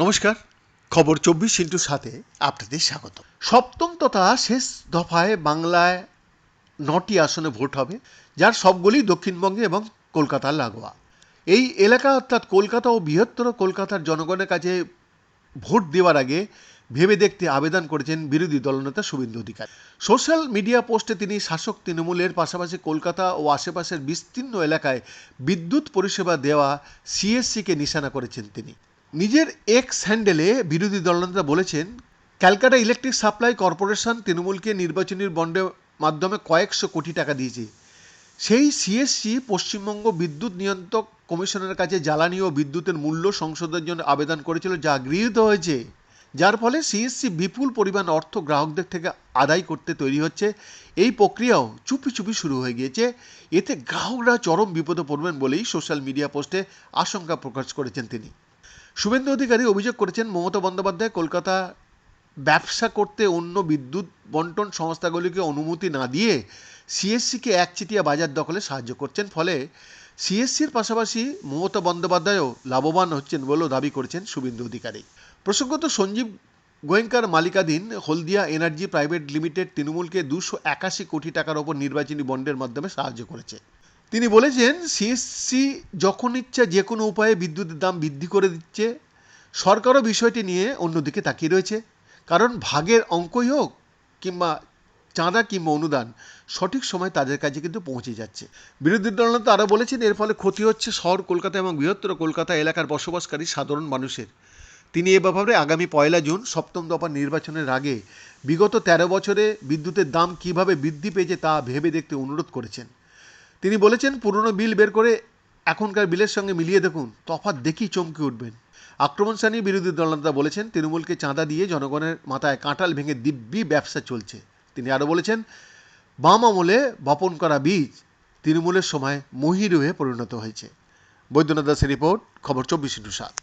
নমস্কার। খবর চব্বিশ ইন্টুর সাথে আপনাদের স্বাগত। সপ্তম তথা শেষ দফায় বাংলায় নটি আসনে ভোট হবে, যার সবগুলি দক্ষিণবঙ্গে এবং কলকাতার লাগোয়া। এই এলাকা অর্থাৎ কলকাতা ও বৃহত্তর কলকাতার জনগণের কাছে ভোট দেওয়ার আগে ভেবে দেখতে আবেদন করেছেন বিরোধী দলনেতা শুভেন্দু অধিকারী। সোশ্যাল মিডিয়া পোস্টে তিনি শাসক তৃণমূলের পাশাপাশি কলকাতা ও আশেপাশের বিস্তীর্ণ এলাকায় বিদ্যুৎ পরিষেবা দেওয়া, সিএসসিকে নিশানা করেছেন তিনি। নিজের এক্স হ্যান্ডেলে বিরোধী দলনেতা বলেছেন, ক্যালকাটা ইলেকট্রিক সাপ্লাই কর্পোরেশন তৃণমূলকে নির্বাচনী বন্ডের মাধ্যমে কয়েকশো কোটি টাকা দিয়েছে। সেই সিএসসি পশ্চিমবঙ্গ বিদ্যুৎ নিয়ন্ত্রক কমিশনের কাছে জ্বালানি ও বিদ্যুতের মূল্য সংশোধনের জন্য আবেদন করেছিল যা গৃহীত হয়েছে। যার ফলে সিএসসি বিপুল পরিমাণ অর্থ গ্রাহকদের থেকে আদায় করতে তৈরি হচ্ছে। এই প্রক্রিয়াও চুপি চুপি শুরু হয়ে গিয়েছে। এতে গ্রাহকরা চরম বিপদে পড়বেন বলেই সোশ্যাল মিডিয়া পোস্টে আশঙ্কা প্রকাশ করেছেন তিনি। শুভেন্দু অধিকারী অভিযোগ করেছেন, মমতা বন্দ্যোপাধ্যায় কলকাতা ব্যবসা করতে অন্য বিদ্যুৎ বন্টন সংস্থাগুলিকে অনুমতি না দিয়ে সিএসসিকে একচেটিয়া বাজার দখলে সাহায্য করছেন। ফলে সিএসসির পাশাপাশি মমতা বন্দ্যোপাধ্যায়ও লাভবান হচ্ছেন বলেও দাবি করেছেন শুভেন্দু অধিকারী। প্রসঙ্গত সঞ্জীব গোয়েঙ্কার মালিকাধীন হলদিয়া এনার্জি প্রাইভেট লিমিটেড তৃণমূলকে দুশো একাশি কোটি টাকার ওপর নির্বাচনী বন্ডের মাধ্যমে সাহায্য করেছে। তিনি বলেছেন, সিএসসি যখন ইচ্ছা যে কোনো উপায়ে বিদ্যুতের দাম বৃদ্ধি করে দিচ্ছে, সরকারও বিষয়টি নিয়ে অন্যদিকে তাকিয়ে রয়েছে। কারণ ভাগের অঙ্কই হোক কিংবা চাঁদা কিংবা অনুদান, সঠিক সময় তাদের কাছে কিন্তু পৌঁছে যাচ্ছে। বিরোধী দলনেতা আরও বলেছেন, এর ফলে ক্ষতি হচ্ছে শহর কলকাতা এবং বৃহত্তর কলকাতা এলাকার বসবাসকারী সাধারণ মানুষের। তিনি এ ব্যাপারে আগামী পয়লা জুন সপ্তম দফা নির্বাচনের আগে বিগত তেরো বছরে বিদ্যুতের দাম কীভাবে বৃদ্ধি পেয়েছে তা ভেবে দেখতে অনুরোধ করেছেন। তিনি বলেছেন, পুরনো বিল বের করে এখনকার বিলের সঙ্গে মিলিয়ে দেখুন তফাত দেখি চমকে উঠবেন। আক্রমণ সানিয়ে বিরোধী দলনেতা বলেছেন, তৃণমূলকে চাঁদা দিয়ে জনগণের মাথায় কাঁটাল ভেঙে দিব্যি ব্যবসা চলছে। তিনি আরও বলেছেন, বাম আমলে বপন করা বীজ তৃণমূলের সময় মহির হয়ে পরিণত হয়েছে। বৈদ্যনাথ দাসের রিপোর্ট, খবর চব্বিশ ইন্টু সাত।